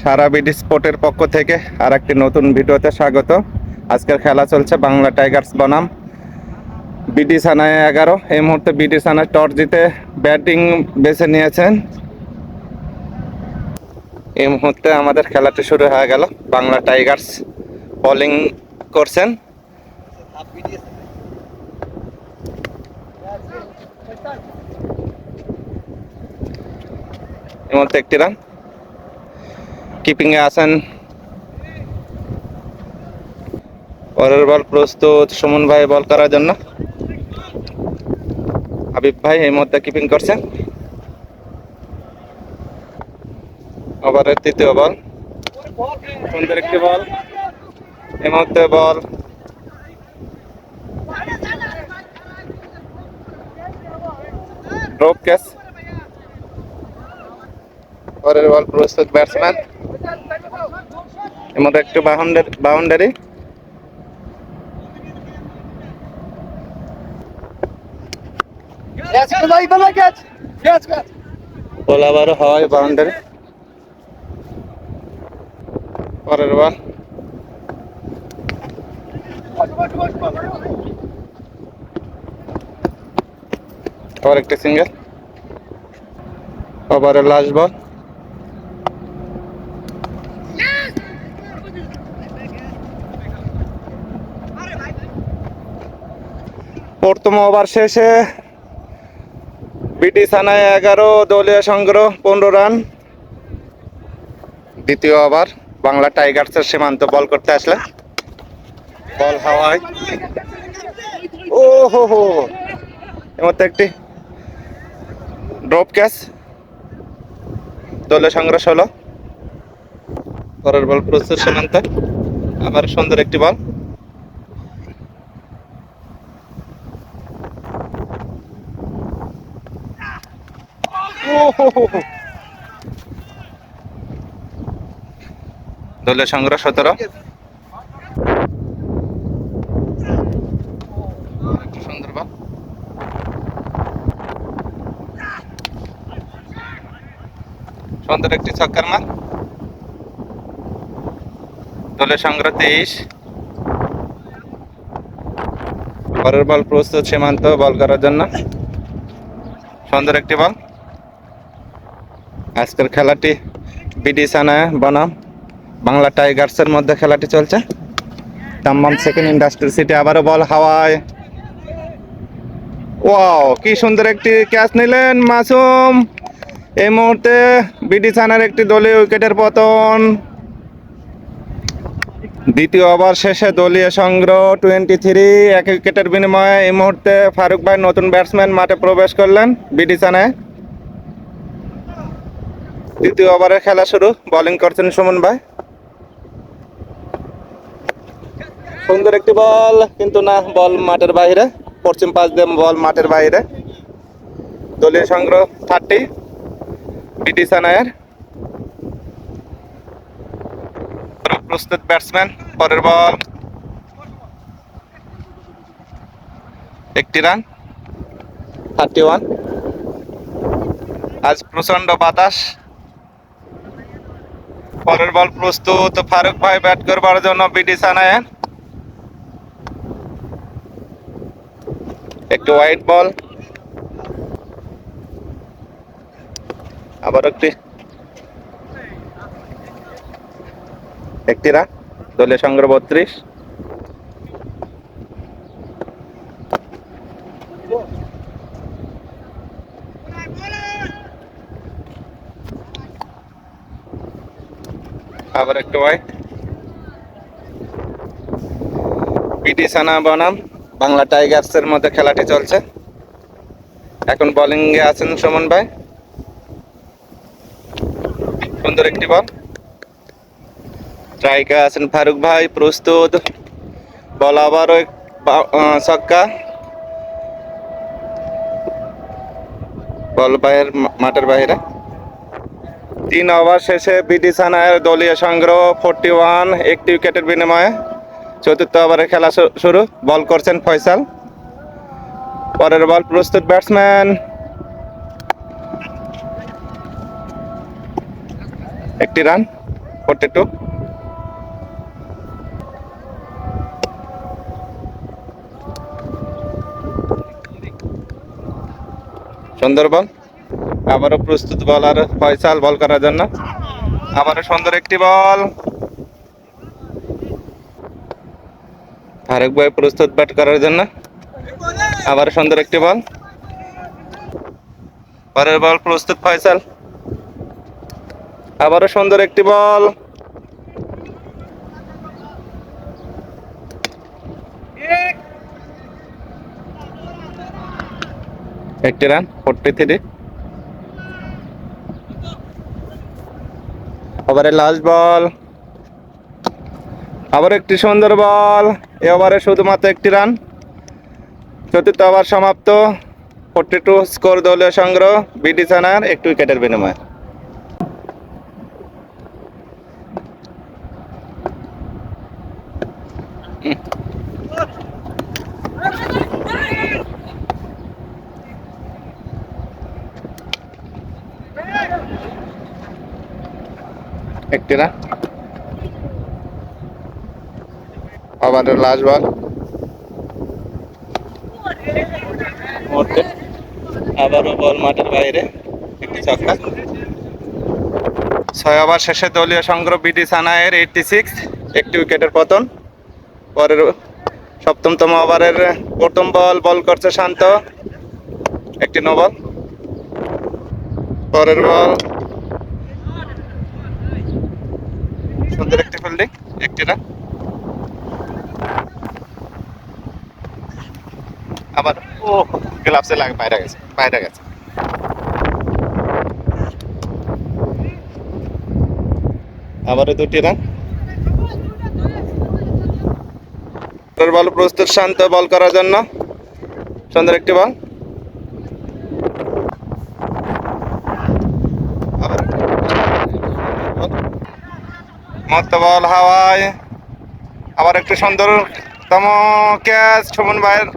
সারা BD স্পোর্টের পক্ষ থেকে আর একটি নতুন ভিডিওতে স্বাগত। আজকের খেলা চলছে বাংলা টাইগার্স বনাম। বিডি সানায় এগারো, এই মুহূর্তে বিডি সানায় টস জিতে ব্যাটিং বেছে নিয়েছেন। এই মুহূর্তে আমাদের খেলাটি শুরু হয়ে গেল। বাংলা টাইগার্স বোলিং করছেন। এই মুহূর্তে একটি রান। কিপিংয়ে আছেন। পরের বল প্রস্তুত সুমন ভাই বল করার জন্য। হাবিব ভাই, এই মুহূর্তে কিপিং করছেন। ওভারের তৃতীয় বল। সুন্দর একটি বল। এই মুহূর্তে বল। ড্রপ ক্যাচ পরের বল প্রস্তুত ব্যাটসম্যান এর একটু বাউন্ডারি বল আবারও হয় বাউন্ডারি। পরের বল আবার একটা সিঙ্গেল ওভারের লাস্ট বল প্রথম ওভার শেষে বিটি সানায় এগারো, দলীয় সংগ্রহ পনেরো রান। দ্বিতীয় ওভার, বাংলা টাইগার্সের সীমান্ত বল করতে আসলে। বল হাওয়ায়। ও হো হো। এর মধ্যে একটি ড্রপ ক্যাচ। দলীয় সংগ্রহ ষোলো। পরের বল প্রস্তুত সীমান্ত। আবার সুন্দর একটি বল। দলীয় সংগ্রহ সতেরো। সুন্দর সুন্দর একটি ছক্কার মার। দলের সংগ্রহ তেইশ। পরের বল প্রস্তুত সীমান্ত, বল করার জন্য। সুন্দর একটি বল। আজকের খেলাটি বিডি সানায় বনাম। বাংলা টাইগার্সের মধ্যে খেলাটি চলছে। দাম্মাম সেকেন্ড ইন্ডাস্ট্রি সিটি আবারও বল হাওয়ায়। ওয়াও কি সুন্দর একটি ক্যাচ নিলেন মাসুম। এই মুহূর্তে বিডি সানার একটি দলীয় উইকেটের পতন। দ্বিতীয় ওভার শেষে দলীয় সংগ্রহ টোয়েন্টি থ্রি এক উইকেটের বিনিময়ে এই মুহূর্তে ফারুক ভাই নতুন ব্যাটসম্যান মাঠে প্রবেশ করলেন বিডি সানায় দ্বিতীয় ওভারে খেলা শুরু। বোলিং করছেন সুমন ভাই। সুন্দর একটি বল, কিন্তু না, বল মাঠের বাইরে। পশ্চিম পাশ দিয়ে বল মাঠের বাইরে। দলীয় সংগ্রহ থার্টি পিটি সানায়ের। প্রস্তুত ব্যাটসম্যান পরের বল। একটি রান থার্টি ওয়ান আজ প্রচণ্ড বাতাস। পরের বল প্রস্তুত, ফারুক ভাই ব্যাট করবার জন্য বিডি আনায়ন। একটু হোয়াইট বল আবার একটি। একটি রান দলীয় সংগ্রহ বত্রিশ। আবার একটু হোয়াইট পিটি সানা বনাম, বাংলা টাইগার্সের মধ্যে খেলাটি চলছে। এখন বোলিং এ আছেন সুমন ভাই। সুন্দর একটি বল স্ট্রাইকে আছেন ফারুক ভাই, প্রস্তুত। বল আবারও ছক্কা। বল বাইরের মাঠের বাইরে। তিন ওভার শেষে বিডি সানায়ের দলীয় সংগ্রহ ফোরটি ওয়ান, একটি উইকেটের বিনিময়ে চতুর্থ ওভারে খেলা শুরু। বল করছেন ফয়সাল। পরের বল প্রস্তুত ব্যাটসম্যান। একটি রান, ফোরটি টু। সুন্দর বল। আবারও প্রস্তুত বলার ফয়সাল বল করার জন্য। আবারও সুন্দর একটি বল। ফারুক ভাই প্রস্তুত ব্যাট করার জন্য। আবার সুন্দর একটি বল। পরের বল প্রস্তুত ফয়সাল। আবারও সুন্দর একটি বল। একটি রান ফোরটি থ্রি ওভারে লাস্ট বল আবার একটি সুন্দর বল এ ওভারে শুধুমাত্র একটি রান চতুর্থ ওভার সমাপ্ত। ফোর্টি টু স্কোর দলীয় সংগ্রহ। বিডি সানার একটি উইকেটের বিনিময়ে। রান আবার লাস্ট বল। মুহূর্তে আবারও বল মাঠের বাইরে একটি ছক্কা। ছয় ওভার শেষে দলীয় সংগ্রহ বিডি সানায়ের এইটটি সিক্স একটি উইকেটের পতন। পরের সপ্তমতম ওভারের প্রথম বল বল করছে শান্ত। একটি নো বল। পরের বল সুন্দর একটি ফিল্ডিং একটি রান আবার, ও গ্লাভসে লাগে, বাইরে গেছে বাইরে গেছে। আবারও দুটি রান বল প্রস্তুত, শান্ত বল করার জন্য। সুন্দর একটি বল মত বল হাওয়ায়। আবার একটু সুন্দরতম ক্যাচ সুমন ভাইয়ের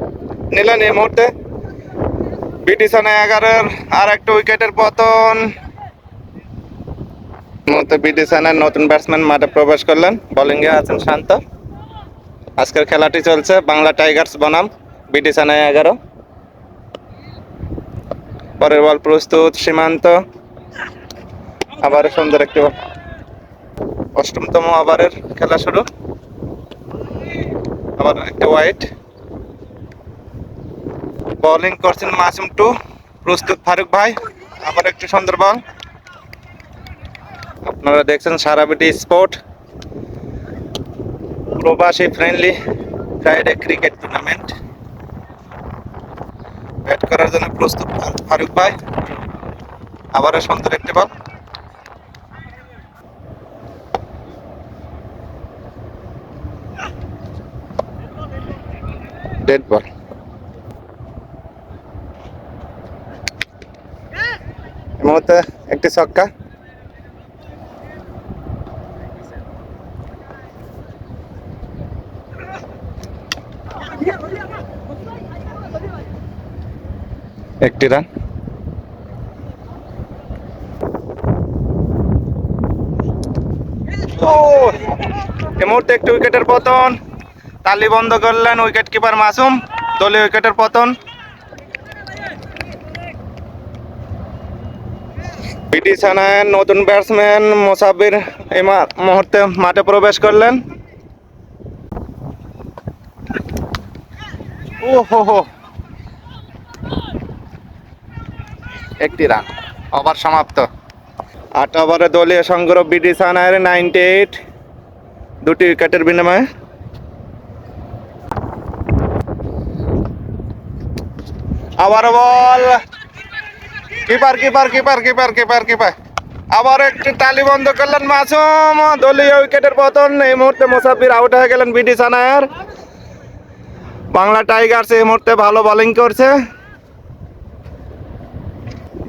নিলেন এই মুহূর্তে। বিটিশনে এগারোর আর একটা উইকেটের পতন। বিটিশনের নতুন ব্যাটসম্যান মাঠে প্রবেশ করলেন। বোলিংয়ে আছেন শান্ত। আজকের খেলাটি চলছে বাংলা টাইগার্স বনাম, বিটিশনে এগারো। পরের বল প্রস্তুত, সীমান্ত। আবার সুন্দর একটি অষ্টমতম ওভারের খেলা শুরু। আবার একটা ওয়াইট বোলিং করছেন মাসুম টু, প্রস্তুত ফারুক ভাই। আবার একটি সুন্দর বল আপনারা দেখছেন সারাবিটি স্পোর্ট প্রবাসী friendly Friday cricket tournament bat করার জন্য প্রস্তুত ফারুক ভাই। আবারও সুন্দর একটি বল ডেড বল মুহূর্তে একটি ছক্কা। একটি রান। এই মুহূর্তে একটি উইকেটের পতন। তালি বন্ধ করলেন উইকেট কিপার মাসুম দলীয় উইকেটের পতন। পিটি সানায়ের নতুন ব্যাটসম্যান মোসাবির এই মা- মুহূর্তে মাঠে প্রবেশ করলেন। ও হো হো একটি রান ওভার সমাপ্ত। আট ওভারে দলীয় সংগ্রহ বিডি সানায়ের নাইনটি এইট দুটি উইকেটের বিনিময়ে। আবার ball. Keeper keeper keeper keeper keeper keeper. আবার একটি তালি বন্ধ করলেন মাসুম। দলীয় উইকেটের পতন। এই মুহূর্তে মুসাফির আউট হয়ে গেলেন বিডি সানায়ার বাংলা টাইগার্স এই মুহূর্তে ভালো বোলিং করছে।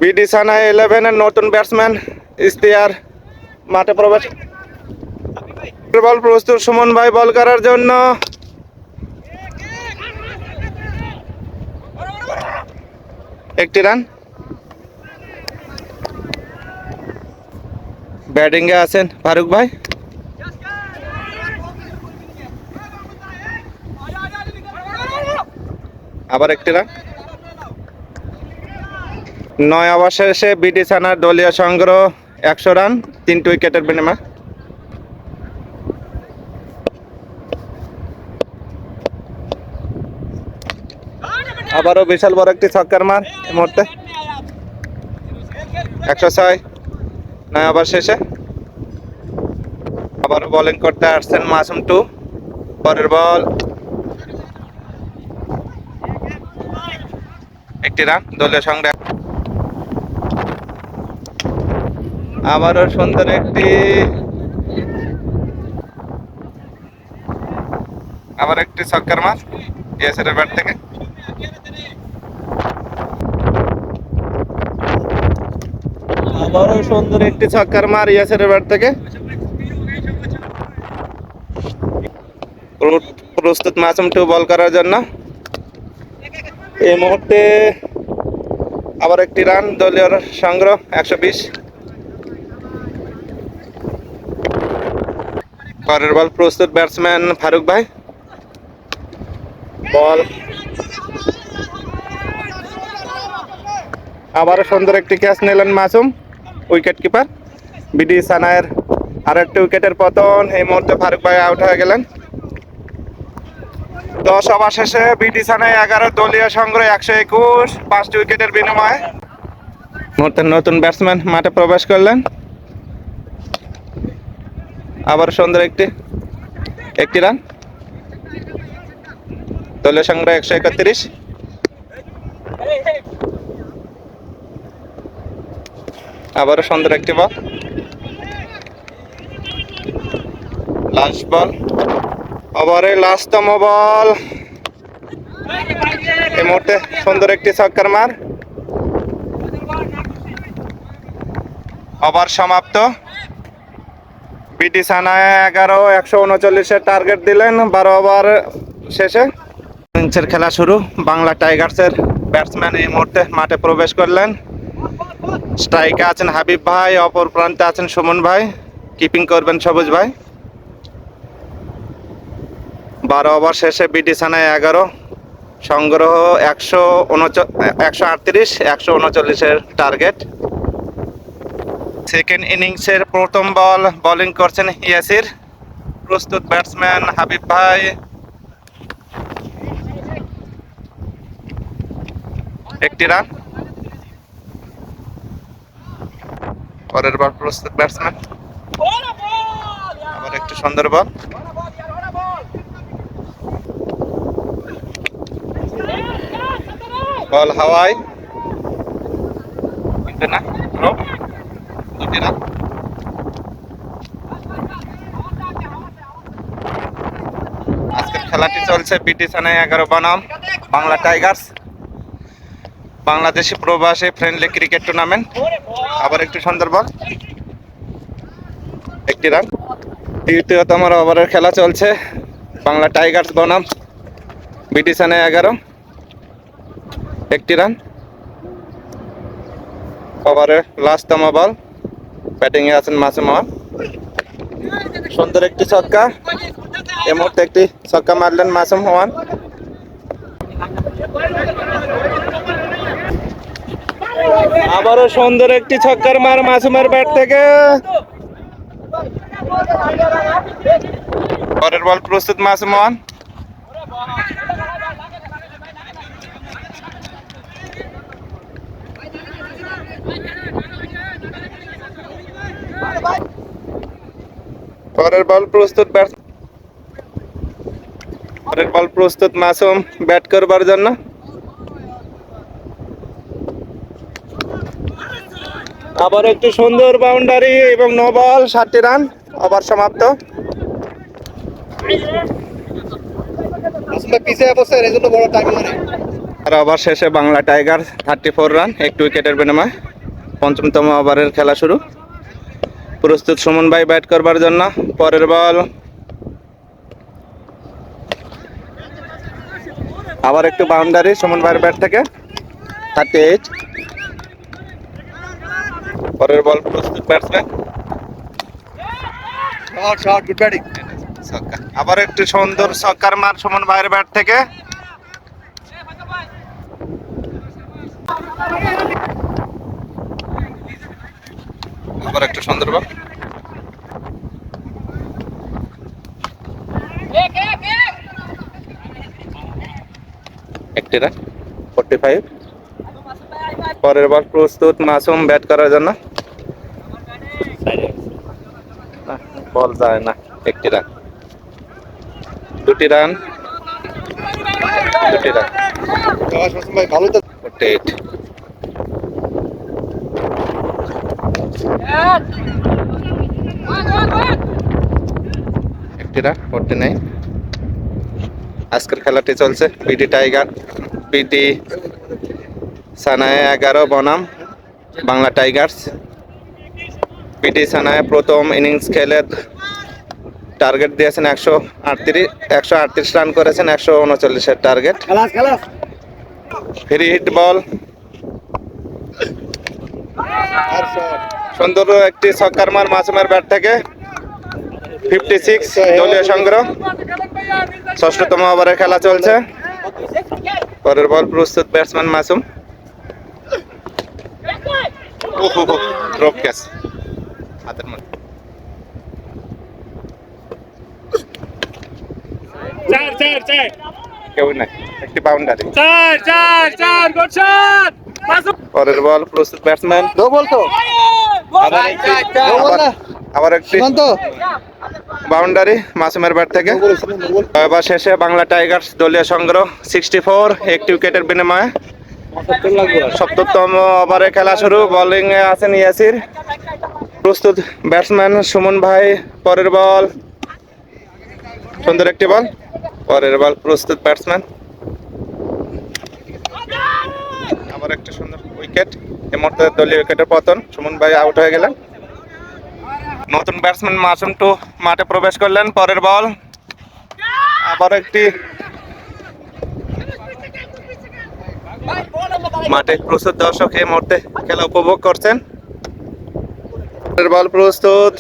বিডি সানায় ইলেভেনের নতুন ব্যাটসম্যান ইস্তিয়ার, মাঠে প্রবেশ বল প্রস্তুত সুমন ভাই বল করার জন্য। একটি রান। ব্যাটিংয়ে আছেন ফারুক ভাই। আবার একটি রান। নয় অবশেষে শেষে বিটি সানার দলীয় সংগ্রহ একশো রান, তিনটি উইকেটের বিনিময়। আবারও বিশাল বড় একটি ছক্কার মার এই মুহূর্তে। একশো ছয়। নয় ওভার শেষে। আবারও বোলিং করতে আসছেন মাসুম টু। পরের বল। একটি রান, দলীয় সংগ্রহ আবারও সুন্দর একটি আবার একটি ছক্কার মার। ইয়েসের ব্যাট থেকে। আবারও সুন্দর একটি ছক্কার মার ইয়াসের ব্যাট থেকে। প্রস্তুত মাসুম টু বল করার জন্য। এই মুহূর্তে আবার একটি রান, দলীয় সংগ্রহ একশো বিশ। পরের বল প্রস্তুত ব্যাটসম্যান ফারুক ভাই। বল। আবার সুন্দর একটি ক্যাচ নিলেন মাসুম। উইকেট কিপার বিডি সানায়ের আর একটি উইকেটের পতন এই মুহূর্তে ফারুক ভাই আউট হয়ে গেলেন। দশ ওভার শেষে বিডি সানায় এগারো দলীয় সংগ্রহ একশো একুশ, পাঁচটি উইকেটের বিনিময়ে। মুহূর্তে নতুন ব্যাটসম্যান মাঠে প্রবেশ করলেন। আবার সুন্দর একটি একটি রান দলীয় সংগ্রহ একশো একত্রিশ। আবারও সুন্দর একটি বল লাস্ট বল ওভারে লাস্টতম বল এই মুহূর্তে সুন্দর একটি ছক্কার মার। ওভার সমাপ্ত। বিটি সানায় এগারো, একশো উনচল্লিশের টার্গেট দিলেন। বারো ওভার শেষে। খেলা শুরু। বাংলা টাইগার্সের ব্যাটসম্যান এই মুহূর্তে মাঠে প্রবেশ করলেন। স্ট্রাইকে আছেন হাবিব ভাই, অপর প্রান্তে আছেন সুমন ভাই। কিপিং করবেন সবুজ ভাই। বারো ওভার শেষে বিটি সানায় এগারো। সংগ্রহ একশো উনচ একশো আটত্রিশ, একশো উনচল্লিশের টার্গেট সেকেন্ড ইনিংসের প্রথম বল বোলিং করছেন ইয়াসির। প্রস্তুত ব্যাটসম্যান হাবিব ভাই। একটি রান পরের বার প্রস্তুত ব্যাটসম্যান আবার একটু সুন্দর বল বল না? আজকের খেলাটি চলছে বিটি এগারো বনাম, বাংলা টাইগার্স। বাংলাদেশি প্রবাসী ফ্রেন্ডলি ক্রিকেট টুর্নামেন্ট আবার একটু সুন্দর বল একটি রান। তৃতীয়তম ওভারের খেলা চলছে বাংলা টাইগার্স বনাম সানাই এগারো। একটি রান। ওভারের লাস্টতম বল, ব্যাটিংয়ে আছেন মাসুম। সুন্দর একটি ছক্কা। এ মুহূর্তে একটি ছক্কা মারলেন মাসুম হওয়ান আবারও সুন্দর একটি ছক্কার মার মাসুমের ব্যাট থেকে। পরের বল প্রস্তুত মাসুম হওয়ান পরের বল প্রস্তুত ব্যাট পরের বল প্রস্তুত মাসুম ব্যাট করবার জন্য। আবার একটু সুন্দর বাউন্ডারি এবং নো বল সাতটি রান ওভার সমাপ্ত। আর ওভার শেষে Bangla Tiger thirty four run একটু উইকেটের বিনিময় পঞ্চমতম ওভারের খেলা শুরু। প্রস্তুত সুমন ভাই ব্যাট করবার জন্য পরের বল আবার একটু বাউন্ডারি সুমন ভাইয়ের ব্যাট থেকে। থার্টি এইট পরের বল প্রস্তুত batsman? Shot shot good batting ছক্কা আবার একটি সুন্দর ছক্কার মার সমান বাইরে ব্যাট থেকে। আবার একটা সুন্দর বল। একটি রান ফোর্টি ফাইভ পরের বল প্রস্তুত মাসুম ব্যাট করার জন্য। বল যায় না, একটি রান। দুটি রান। দুটি রান। একটি রান আজকের খেলাটি চলছে বিডি টাইগার, বিডি সানায় এগারো বনাম বাংলা টাইগার্স। পিটি সানায় প্রথম ইনিংস খেলে টার্গেট দিয়েছেন একশো আটত্রিশ একশো আটত্রিশ রান করেছেন একশো উনচল্লিশের টার্গেট। Free hit ball. সুন্দর একটি ছক্কার মার মাসুমের ব্যাট থেকে। ফিফটি সিক্স দলীয় সংগ্রহ। ষষ্ঠতম ওভারের খেলা চলছে। পরের বল প্রস্তুত ব্যাটসম্যান মাসুম। ড্রপ ক্যাচ হাতের মধ্যে চার চার চার। কেউ নাই একটি বাউন্ডারি চার চার চার গুড শট। মাসুম পরের বল প্রস্তুত ব্যাটসম্যান দো বল তো আবার একটি দো বল না আবার- আবার একটি সীমান্ত। বাউন্ডারি মাসুমের ব্যাট থেকে। এবার শেষে বাংলা টাইগার্স দলীয় সংগ্রহ সিক্সটি ফোর একটি উইকেটের বিনিময়ে। সপ্তম ওভারে খেলা শুরু বোলিং এ আছেন ইয়াসির। প্রস্তুত ব্যাটসম্যান সুমন ভাই, পরের বল সুন্দর একটি বল পরের বল প্রস্তুত ব্যাটসম্যান আবার একটা সুন্দর উইকেট এই মুহূর্তে দলীয় উইকেটের পতন। সুমন ভাই আউট হয়ে গেলেন। নতুন ব্যাটসম্যান মাসুম টু মাঠে প্রবেশ করলেন, পরের বল আবার একটি মাঠে প্রস্তুত দর্শক এই মুহূর্তে খেলা উপভোগ করছেন। পরের বল প্রস্তুত।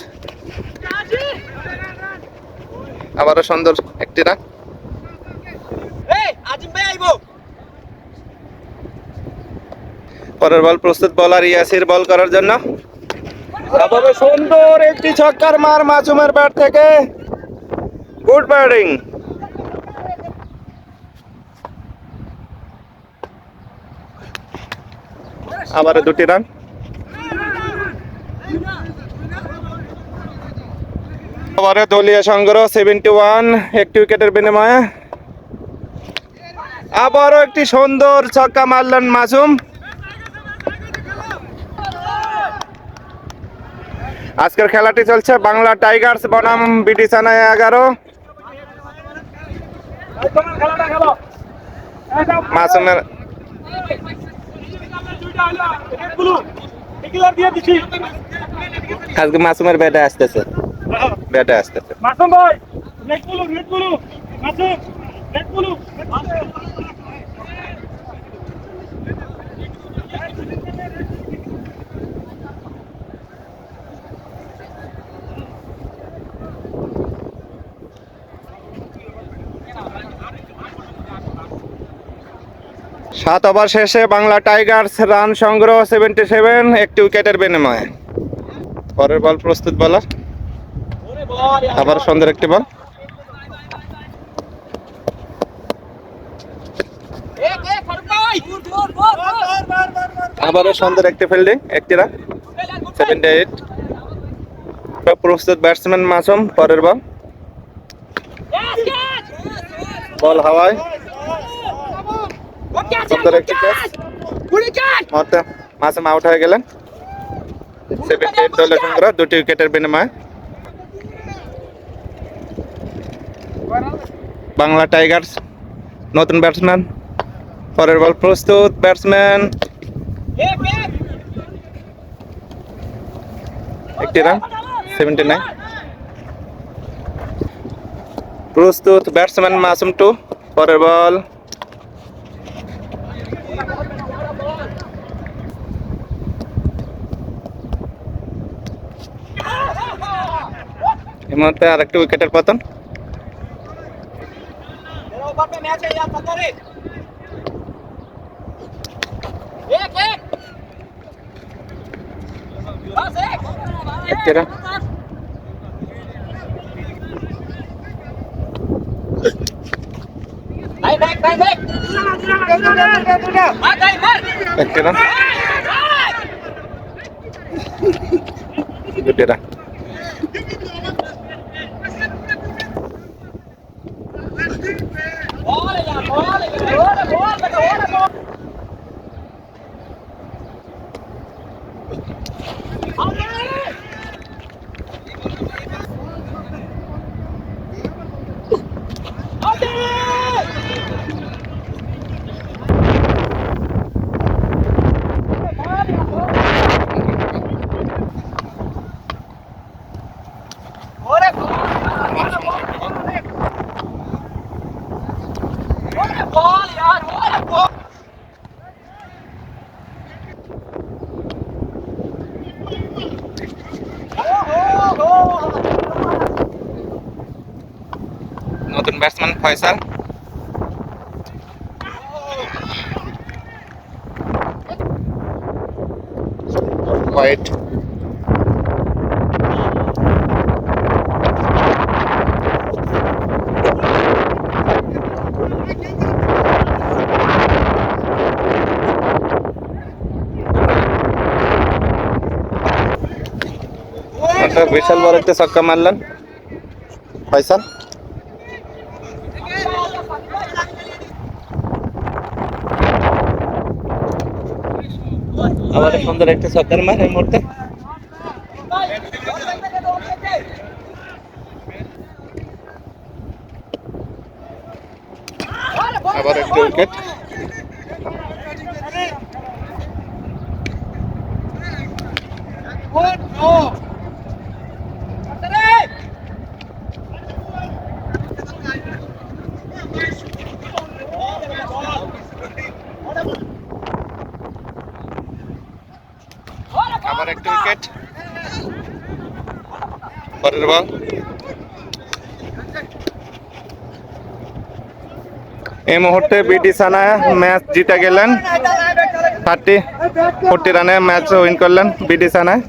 আবারও সুন্দর একটি রান। পরের বল প্রস্তুত বলার ইয়াসির বল করার জন্য। সুন্দর একটি ছক্কার মার মাসুমের ব্যাট থেকে। গুড ব্যাটিং আবারও দুটি রান। আবারও দলীয় সংগ্রহ সেভেন্টি ওয়ান একটি উইকেটের বিনিময়ে। আবারও একটি সুন্দর ছক্কা মারলেন মাসুম। আজকের খেলাটি চলছে বাংলা টাইগার্স, বনাম, বিটি এগারো। মাসুমেরগুলো এগুলো দিয়ে দিছি আজকে মাসুমের বেটা আসতেছে। বেটা আসতেছে। মাসুম ভাই net blue net blue Masum নেটগুলো সাত ওভার শেষে বাংলা টাইগার্স রান সংগ্রহ সেভেন্টি সেভেন একটি উইকেটের বিনিময়ে। পরের বল প্রস্তুত বলার আবার সুন্দর একটি বল। আবারও সুন্দর একটি ফিল্ডিং একটি রান সেভেন্টি এইট প্রস্তুত ব্যাটসম্যান মাসুম, পরের বল। বল হাওয়ায়। সুন্দর একটি ক্যাচ মতে মাসুম আউট হয়ে গেলেন। সেভেন্টি এইট দলের সংগ্রহ দুটি উইকেটের বিনিময়ে। বাংলা টাইগার্স নতুন ব্যাটসম্যান পরের বল প্রস্তুত ব্যাটসম্যান। একটি রান সেভেন্টি নাইন প্রস্তুত ব্যাটসম্যান মাসুম টু পরের বল। এই মুহূর্তে আরেকটি উইকেটের পতন। একটি রান একটি রান দুটি রান নতুন ব্যাটসম্যান ফয়সাল হোয়াইট বিশাল বড় একটা ছক্কা মারলেন। ফয়সাল আবার সুন্দর একটা ছক্কার মার এই মুহূর্তে। আবার একটা উইকেট আবার একটা উইকেট এই মুহূর্তে বিটি সানা ম্যাচ জিতে গেলেন। থার্টি ফোরটি রানে ম্যাচ উইন করলেন বিটি সানায়